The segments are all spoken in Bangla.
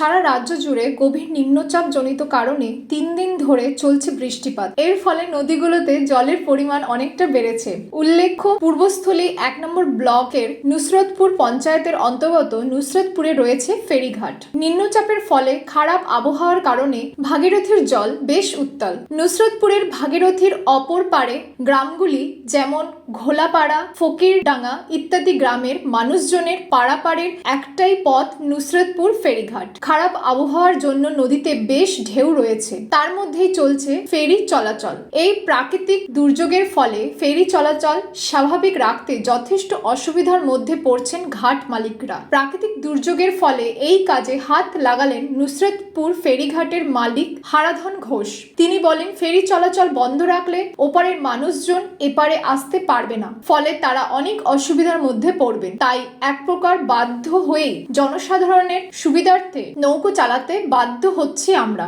সারা রাজ্য জুড়ে গভীর নিম্নচাপ জনিত কারণে তিন দিন ধরে চলছে বৃষ্টিপাত। এর ফলে নদীগুলোতে জলের পরিমাণ অনেকটা বেড়েছে। উল্লেখ্য, পূর্বস্থলী এক নম্বর ব্লকের নুসরতপুর পঞ্চায়েতের অন্তর্গত নুসরতপুরে রয়েছে ফেরিঘাট। নিম্নচাপের ফলে খারাপ আবহাওয়ার কারণে ভাগীরথীর জল বেশ উত্তাল। নুসরতপুরের ভাগীরথীর অপর পারে গ্রামগুলি যেমন ঘোলাপাড়া, ফকিরডাঙ্গা ইত্যাদি গ্রামের মানুষজনের পাড়াপাড়ের একটাই পথ নুসরতপুর ফেরিঘাট। খারাপ আবহাওয়ার জন্য নদীতে বেশ ঢেউ রয়েছে। তার মধ্যেই চলছে ফেরি চলাচল। এই প্রাকৃতিক দুর্যোগের ফলে ফেরি চলাচল স্বাভাবিক রাখতে যথেষ্ট অসুবিধার মধ্যে পড়ছেন ঘাট মালিকরা। প্রাকৃতিক দুর্যোগের ফলে এই কাজে হাত লাগালেন নুসরতপুর ফেরিঘাটের মালিক হারাধন ঘোষ। তিনি বলেন, ফেরি চলাচল বন্ধ রাখলে ওপারের মানুষজন এপারে আসতে পারবে না, ফলে তারা অনেক অসুবিধার মধ্যে পড়বেন। তাই এক প্রকার বাধ্য হয়েই জনসাধারণের সুবিধার্থে নৌকো চালাতে বাধ্য হচ্ছি আমরা।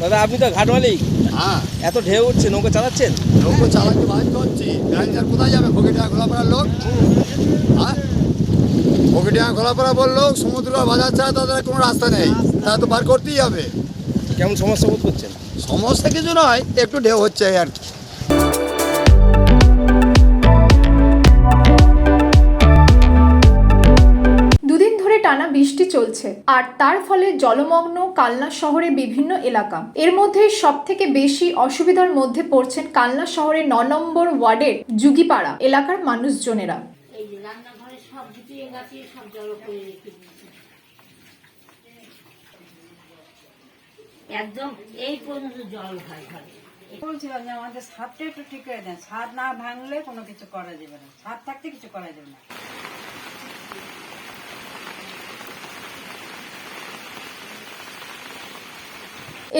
দাদা আপনি তো ঘাট মালিক হ্যাঁ। এত ঢেউ উঠছে নৌকো চালাচ্ছেন? নৌকো চালাতে বাধ্য হচ্ছি। প্যাসেঞ্জার কোথায় যাবে? ফকিটিয়া খোলাপাড়ার লোক? হ্যাঁ? ফকিটিয়া খোলাপাড়া বলল সমুদ্র বাজার ছাড়া তাদের কোনো রাস্তা নেই। তারা তো পার করতেই হবে। কেমন সমস্যা বোধ করছেন? সমস্যা কিছু নয় একটু ঢেউ হচ্ছে আর কি। টানা বৃষ্টি চলছে। আর তার ফলে জলমগ্ন কালনা শহরে বিভিন্ন এলাকা। এর মধ্যে সব থেকে বেশি অসুবিধার মধ্যে পড়ছেন কালনা শহরের ন নম্বর ওয়ার্ডের যুগিপাড়া এলাকার মানুষজনেরা। এই যে রান্নাঘরে সব গুটিয়ে গাছিয়ে সব জল করে রেখে একদম এই পর্যন্ত জল হয় ঘরে। বলছিলাম যে আমাদের ছাদটা একটু ঠিক করে দেন। ছাদ না ভাঙলে কোনো কিছু করা যাবে না। ছাদ থাকতে কিছু করা যাবে না।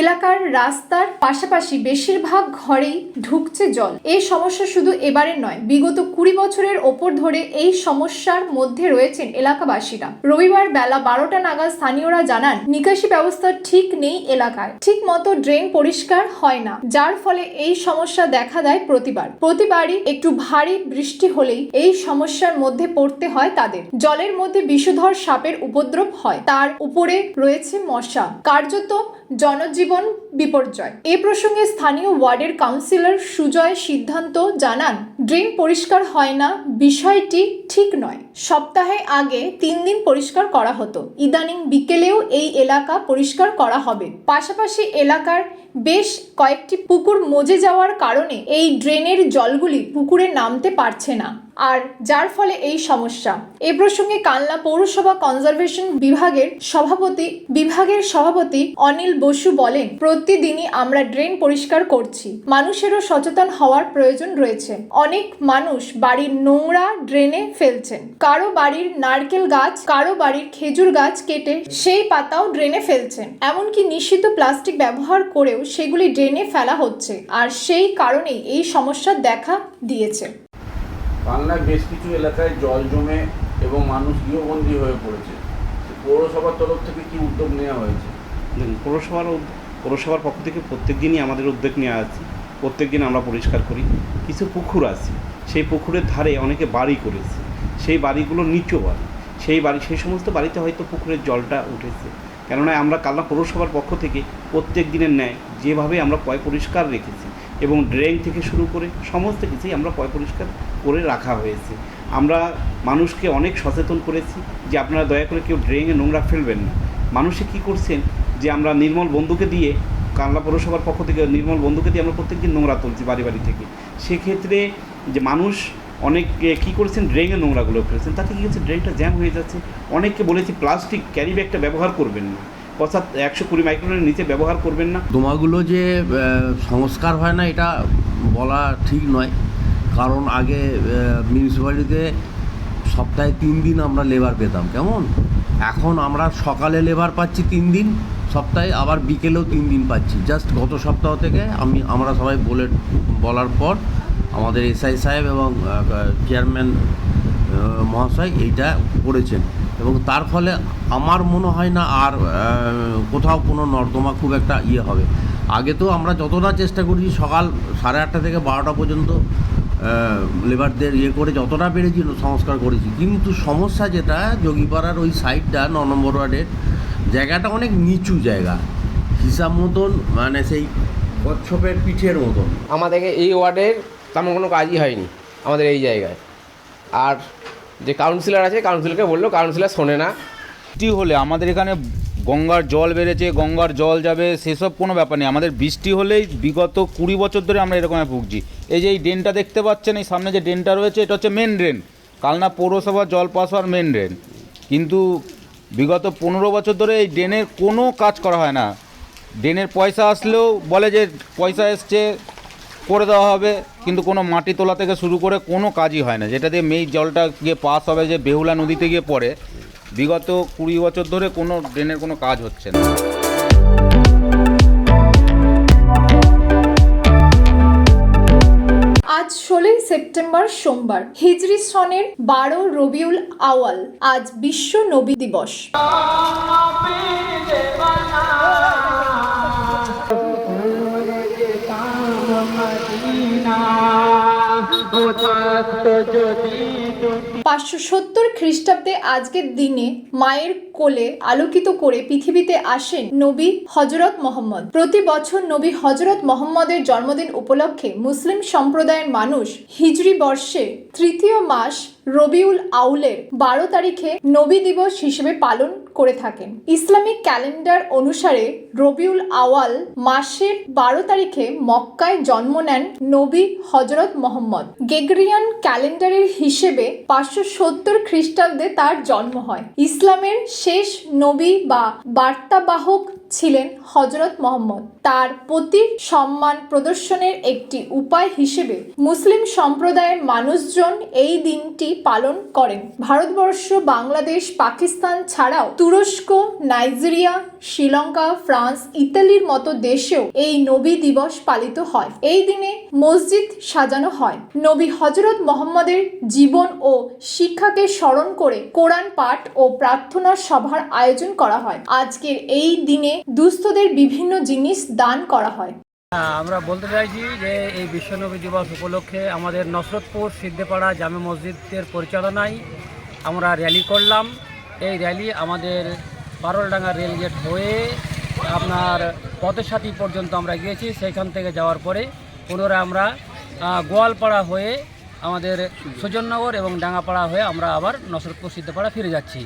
এলাকার রাস্তার পাশাপাশি বেশিরভাগ ঘরেই ঢুকছে জল। এই সমস্যা শুধু এবারের নয়, বিগত কুড়ি বছরের ওপর ধরে এই সমস্যার মধ্যে রয়েছেন এলাকাবাসীরা। রবিবার বেলা বারোটা নাগাদ স্থানীয়রা জানান, নিকাশি ব্যবস্থা ঠিক নেই এলাকায়। ঠিক মতো ড্রেন পরিষ্কার হয় না, যার ফলে এই সমস্যা দেখা দেয় প্রতিবার। প্রতিবারই একটু ভারী বৃষ্টি হলেই এই সমস্যার মধ্যে পড়তে হয় তাদের। জলের মধ্যে বিষধর সাপের উপদ্রব হয়, তার উপরে রয়েছে মশা। কার্যত জনজীবন বিপর্যয়। এ প্রসঙ্গে স্থানীয় ওয়ার্ডের কাউন্সিলর সুজয় সিদ্ধান্ত জানান, ড্রেন পরিষ্কার হয় না, বিষয়টি ঠিক নয়। সপ্তাহে আগে তিন দিন পরিষ্কার করা হতো। ইদানিং বিকেলেও এই এলাকা পরিষ্কার করা হবে। পাশাপাশি এলাকার বেশ কয়েকটি পুকুর মজে যাওয়ার কারণে এই ড্রেনের জলগুলি পুকুরে নামতে পারছে না। আর যার ফলে এই সমস্যা। এ প্রসঙ্গে কালনা পৌরসভা কনজারভেশন বিভাগের সভাপতি বিভাগের সভাপতি অনিল বসু বলেন প্রতিদিনই আমরা ড্রেন পরিষ্কার করছি। মানুষেরও সচেতন হওয়ার প্রয়োজন রয়েছে। অনেক মানুষ বাড়ির নোংরা ড্রেনে ফেলছেন। কারও বাড়ির নারকেল গাছ কারও বাড়ির খেজুর গাছ কেটে সেই পাতাও ড্রেনে ফেলছেন। এমনকি নিষিদ্ধ প্লাস্টিক ব্যবহার করেও সেগুলি ড্রেনে ফেলা হচ্ছে আর সেই কারণেই এই সমস্যা দেখা দিয়েছে। বাংলার বেশ কিছু এলাকায় জল জমে এবং মানুষ গৃহবন্দী হয়ে পড়েছে। পৌরসভার তরফ থেকে কি উদ্যোগ নেওয়া হয়েছে? পৌরসভার উদ- পৌরসভার পক্ষ থেকে প্রত্যেক দিনই আমাদের উদ্যোগ নেওয়া আছে। প্রত্যেক দিন আমরা পরিষ্কার করি। কিছু পুকুর আছে, সেই পুকুরের ধারে অনেকে বাড়ি করেছে। সেই বাড়িগুলো নিচু বাড়ি। সেই বাড়ি, সেই সমস্ত বাড়িতে হয়তো পুকুরের জলটা উঠেছে। কেননা আমরা কালনা পৌরসভার পক্ষ থেকে প্রত্যেক দিনের ন্যায় যেভাবে আমরা পয় পরিষ্কার রেখেছি এবং ড্রেন থেকে শুরু করে সমস্ত কিছুই আমরা পয় পরিষ্কার করে রাখা হয়েছে। আমরা মানুষকে অনেক সচেতন করেছি যে আপনারা দয়া করে কেউ ড্রেনে নোংরা ফেলবেন না। মানুষে কি করছেন? যে আমরা নির্মল বন্ধুকে দিয়ে কানলা পৌরসভার পক্ষ থেকে নির্মল বন্ধুকে দিয়ে আমরা প্রত্যেকদিন নোংরা তুলছি বাড়ি বাড়ি থেকে। সেক্ষেত্রে যে মানুষ অনেক কী করেছেন? ড্রেনে নোংরাগুলো ফেলেছেন। তাতে কী হচ্ছে ড্রেনটা জ্যাম হয়ে যাচ্ছে। অনেককে বলেছি প্লাস্টিক ক্যারি ব্যাগটা ব্যবহার করবেন না। অর্থাৎ একশো কুড়ি মাইক্রোনের নিচে ব্যবহার করবেন না। দোমাগুলো যে সংস্কার হয় না, এটা বলা ঠিক নয়। কারণ আগে মিউনিসিপ্যালিটিতে সপ্তাহে তিন দিন আমরা লেবার পেতাম, কেমন? এখন আমরা সকালে লেবার পাচ্ছি তিন দিন। সপ্তাহে আবার বিকেলেও তিন দিন পাচ্ছি। জাস্ট গত সপ্তাহ থেকে আমি, আমরা সবাই বলে বলার পর আমাদের এসআই সাহেব এবং চেয়ারম্যান মহাশয় এইটা করেছেন। এবং তার ফলে আমার মনে হয় না আর কোথাও কোনো নর্দমা খুব একটা ইয়ে হবে। আগে তো আমরা যতটা চেষ্টা করেছি, সকাল সাড়ে আটটা থেকে বারোটা পর্যন্ত লেবারদের ইয়ে করে যতটা পেরেছি সংস্কার করেছি। কিন্তু সমস্যা যেটা, যোগীপাড়ার ওই সাইডটা ন নম্বর ওয়ার্ডের জায়গাটা অনেক নিচু জায়গা। হিসাব মতন মানে সেই কচ্ছপের পিঠের মতন। আমাদেরকে এই ওয়ার্ডের তেমন কোনো কাজই হয়নি আমাদের এই জায়গায়। আর যে কাউন্সিলর আছে কাউন্সিলরকে বলল কাউন্সিলর শোনে না। বৃষ্টি হলে আমাদের এখানে গঙ্গার জল বেড়েছে গঙ্গার জল যাবে সেসব কোনো ব্যাপার নেই। আমাদের বৃষ্টি হলেই বিগত কুড়ি বছর ধরে আমরা এরকমে ভুগছি। এই যে এই ড্রেনটা দেখতে পাচ্ছেন এই সামনে যে ড্রেনটা রয়েছে এটা হচ্ছে মেন ড্রেন কালনা পৌরসভা জল পাস হওয়ার মেন ড্রেন কিন্তু বিগত পনেরো বছর ধরে এই ড্রেনের কোনো কাজ করা হয় না। ড্রেনের পয়সা আসলেও বলে যে পয়সা এসছে, করে দেওয়া হবে, কিন্তু কোনো মাটি তোলা থেকে শুরু করে কোনো কাজই হয় না। যেটা দিয়ে মেই জলটা গিয়ে পাস হবে, যে বেহুলা নদীতে গিয়ে পড়ে, বিগত কুড়ি বছর ধরে কোনো ড্রেনের কোনো কাজ হচ্ছে না। আজ ষোলোই সেপ্টেম্বর সোমবার হিজরি সনের বারো রবিউল আওয়াল আজ বিশ্ব নবী দিবস। পাঁচশো সত্তর খ্রিস্টাব্দে আজকের দিনে মায়ের কোলে আলোকিত করে পৃথিবীতে আসেন নবী হজরত মোহাম্মদ। প্রতি বছর নবী হজরত মোহাম্মদের জন্মদিন উপলক্ষে মুসলিম সম্প্রদায়ের মানুষ হিজরি বর্ষে তৃতীয় মাস রবিউল আউলের বারো তারিখে নবী দিবস হিসেবে পালন করে থাকেন। ইসলামিক ক্যালেন্ডার অনুসারে রবিউল আওয়াল মাসের বারো তারিখে মক্কায় জন্ম নেন নবী হজরত মোহাম্মদ। গেগরিয়ান ক্যালেন্ডারের হিসেবে পাঁচশো সত্তর খ্রিস্টাব্দে তার জন্ম হয়। ইসলামের শেষ নবী বা বার্তাবাহক ছিলেন হজরত মোহাম্মদ। তার প্রতি সম্মান প্রদর্শনের একটি উপায় হিসেবে মুসলিম সম্প্রদায়ের মানুষজন এই দিনটি পালন করেন। ভারতবর্ষ, বাংলাদেশ, পাকিস্তান ছাড়াও তুরস্ক, নাইজেরিয়া, শ্রীলঙ্কা, ফ্রান্স, ইতালির মতো দেশেও এই নবী দিবস পালিত হয়। এই দিনে মসজিদ সাজানো হয়। নবী হজরত মোহাম্মদের জীবন ও শিক্ষাকে স্মরণ করে কোরআন পাঠ ও প্রার্থনা সভার আয়োজন করা হয়। আজকের এই দিনে দুস্থদের বিভিন্ন জিনিস দান করা হয়। আমরা বলতে চাইছি যে এই বিশ্বনবী দিবস উপলক্ষে আমাদের নসরতপুর, সিদ্ধেপাড়া জামে মসজিদের পরিচালনায় আমরা র্যালি করলাম। এই র্যালি আমাদের পারলডাঙ্গা রেলগেট হয়ে আপনার পথসাথী পর্যন্ত আমরা গিয়েছি। সেইখান থেকে যাওয়ার পরে পুনরায় আমরা গোয়ালপাড়া হয়ে আমাদের সুজননগর এবং ডাঙ্গাপাড়া হয়ে আমরা আবার নসরতপুর, সিদ্ধেপাড়া ফিরে যাচ্ছি।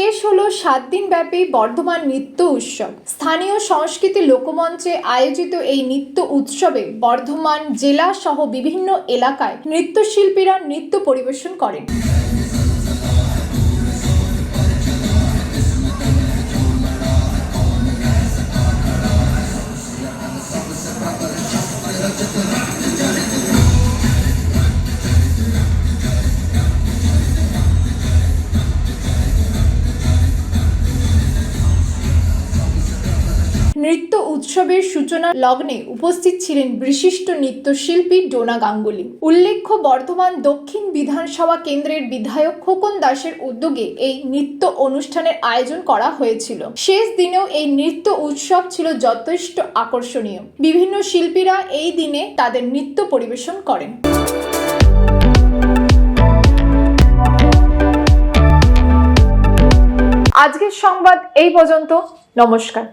শেষ হলো সাত দিন ব্যাপী বর্ধমান নৃত্য উৎসব। স্থানীয় সংস্কৃতি লোকমঞ্চে আয়োজিত এই নৃত্য উৎসবে বর্ধমান জেলা সহ বিভিন্ন এলাকায় নৃত্যশিল্পীরা নৃত্য পরিবেশন করেন। উৎসবের সূচনা লগ্নে উপস্থিত ছিলেন বিশিষ্ট নৃত্যশিল্পী ডোনা গাঙ্গুলি। উল্লেখ্য, বর্ধমান দক্ষিণ বিধানসভা কেন্দ্রের বিধায়ক খোকন দাসের উদ্যোগে এই নৃত্য অনুষ্ঠানের আয়োজন করা হয়েছিল। শেষ দিনেও এই নৃত্য উৎসব ছিল যথেষ্ট আকর্ষণীয়। বিভিন্ন শিল্পীরা এই দিনে তাদের নৃত্য পরিবেশন করেন। আজকের সংবাদ এই পর্যন্ত। নমস্কার।